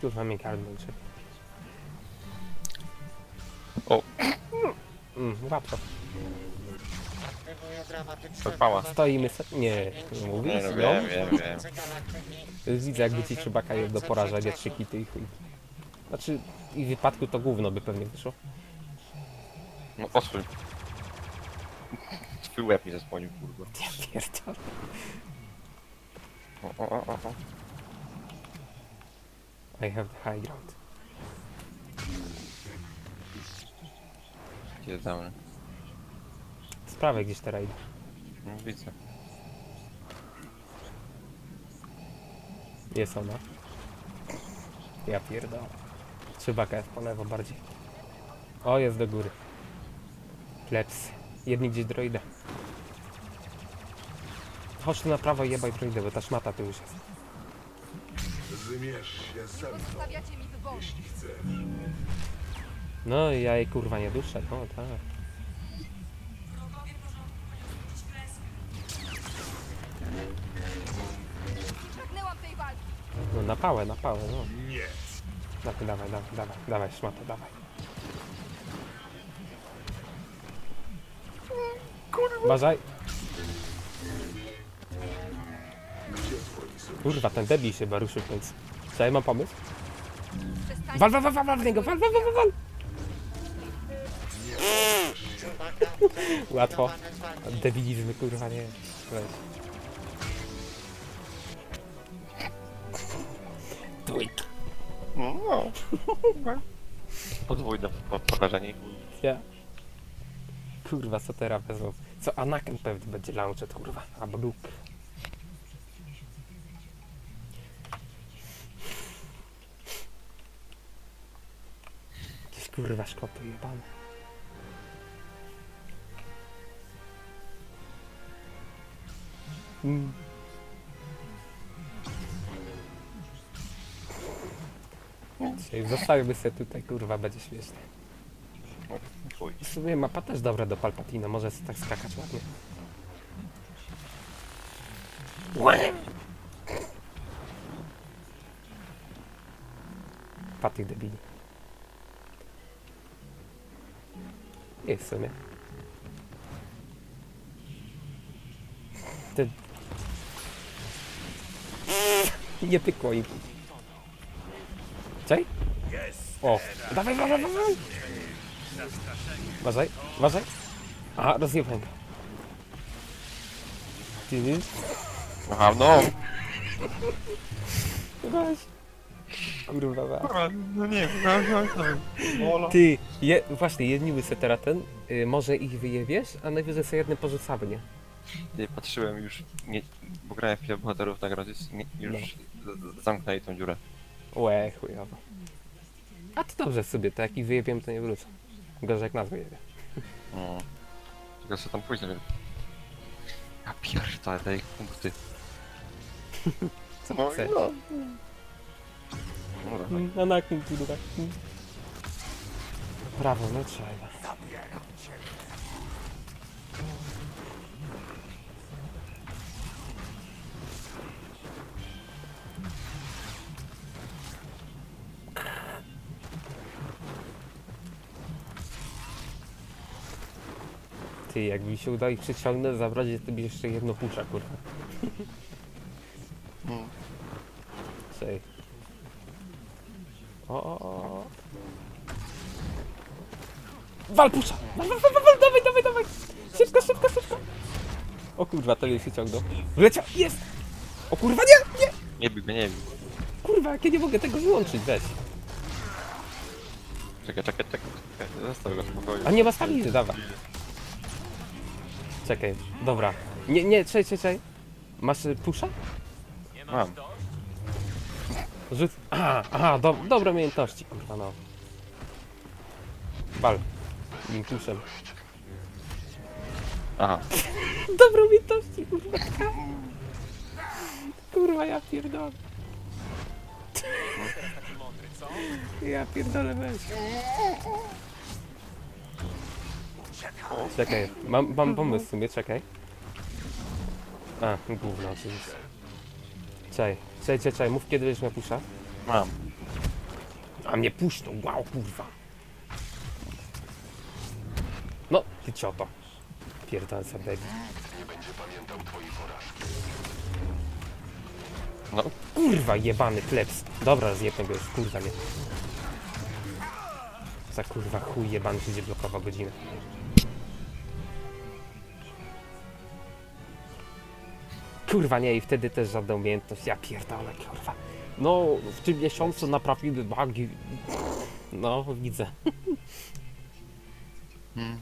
Kurwa mnie karnąć. O. Mm, łatwo. Zapała. Stoimy se... Nie, nie mówisz? Nie, no, No. wiem, wiem, wiem. Widzę jakby ci trzybaka je do porażenia trzy hity i chuj. Znaczy, i w wypadku to gówno by pewnie wyszło. No osłuń. Twój łeb mi zasłonił, kurwa. Ja pierdolę. O, o, o, o, o. I have the high ground. Gdzie jest downy? Z prawej gdzieś teraz idę. No widzę. Jest ona. Ja pierdolę. Trzybaka jest po lewo bardziej. O, jest do góry. Plebs. Jedni gdzieś droidę. Chodź tu na prawo i jebaj droidę, bo ta szmata tu już jest. Zmierz się ze mną, mi wybory. jeśli chcesz. No i ja jej kurwa nie duszę, no tak. Pragnęłam tej walki. No na pałę, na pałę, no. Nie. Dawaj, dawaj, dawaj, dawaj, dawaj, szmata, dawaj. Uważaj. Kurwa, ten debil się chyba ruszył w końcu. Co, ja mam pomysł? Wal, wal, wal, wal, wal w niego, wal, wal, wal, wal, wal. Łatwo. Debilizmy, kurwa, nie. Weź. Dwójka. No, no. Podwójne po- porażenie. Ja. Kurwa, co teraz wezmą? Co, Anakin pewnie będzie launchet, kurwa. Albo Luke. Kurwa szkoty jebane. Mm. Dzisiaj Zostawimy sobie tutaj, kurwa, będzie śmieszne. Chuj. W sumie mapa też dobra do Palpatina, może sobie tak skakać ładnie. Łe! Paty debili. Jest w sumie. Ty... Nie pykło im. Czej? O, dawaj, dawaj, dawaj! Uważaj, uważaj. Aha, rozjebałem go. Ty, ty, Aha, no. weź. Kurwa, weź. No nie, no, no, no. Ty, je, właśnie, jednimy se teraz ten, y, może ich wyjebiesz, a najwyżej sobie jednym porzucamy, nie? Ty, patrzyłem już, nie, bo grałem w chwilę bohaterów na gratis, nie, już z- zamknęli tą dziurę. Łe, chujowo. A to dobrze sobie, to jak ich wyjebiemy, to nie wrócą. Gorzej jak nas wyjebie. No. Tylko co tam wiem. Ja pierdolę, te ich punkty. Co No, chcesz? no. No, dawaj. Na nakim, kurwa. Prawo, no trzeba. Ty, jak mi się uda ich przyciągnąć, zabrać, to by jeszcze jedno pusza, kurwa. Mm. Sej. O, o, o. Wal pusza! Wal, wal, wal, wal, dawaj, dawaj, dawaj! Szybko, szybko, szybko! O kurwa, to jej się ciągnął. Wleciał, jest! O kurwa, nie, nie! Nie bij go, nie bij. Kurwa, jak ja nie mogę tego wyłączyć, weź. Czekaj, czekaj, czekaj, czekaj. Zostaw go w spokoju. A nie ma staminy, dawaj. Czekaj, dobra. Nie, nie, czekaj, czekaj, czekaj. Masz y, pusza? Mam. Rzut. Aha, aha, do, dobre umiejętności, kurwa, no. Wal. Nim puszem. Aha. Dobre umiejętności, kurwa. Kurwa, ja pierdolę. Ja pierdolę, weź. Czekaj, mam, mam pomysł w sumie, czekaj. A, gówno oczywiście. Czekaj, czekaj, czekaj, mów kiedy będziesz miał pusza. Mam. A mnie puszczą, wow, kurwa. No, ty cioto. Pierdolca debil. No, Kurwa, jebany plebs. Dobra, zjebmy go już, kurwa nie. Za kurwa chuj jebany będzie blokował godzinę. Kurwa nie, i wtedy też żadna umiejętność. Ja pierdolę, kurwa. No, w tym miesiącu naprawimy bugi. No, widzę. hmm.